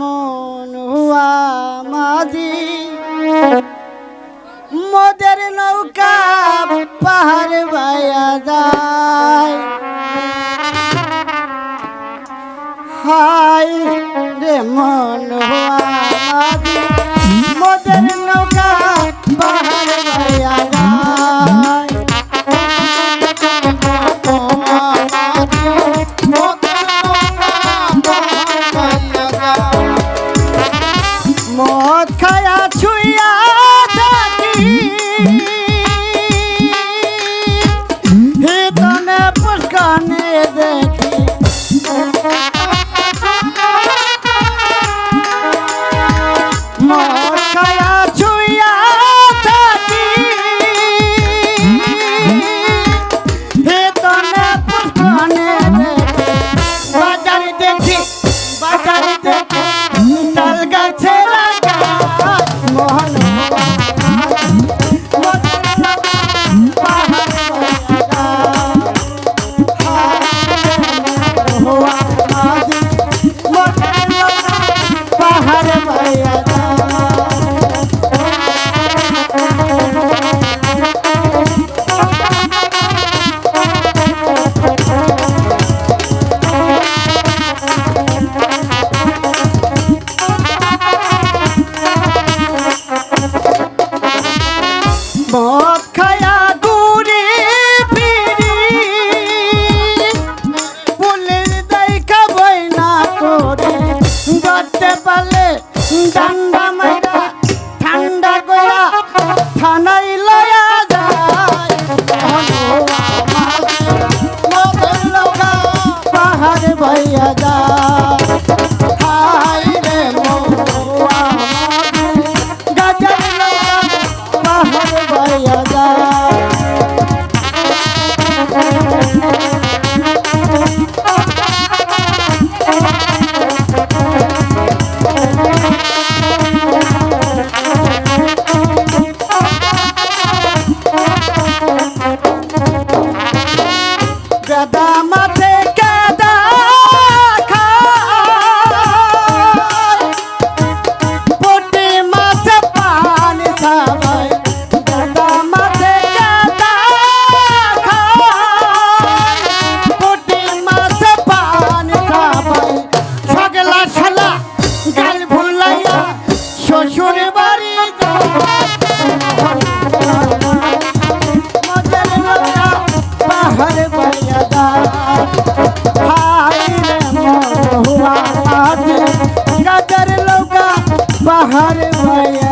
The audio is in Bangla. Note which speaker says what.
Speaker 1: মন হুয়া মাঝি? মদের নৌকা পাহাড় বায়া যায়। হাই রে মন হুয়া মাঝি। জীবনে দেখি। মা করতে পারলে ডান্ডা মাইরা ঠান্ডা কইরা থানাই লয়া যায়। পাহাড় ভাইয়া যায়। Mata. बाहर भैया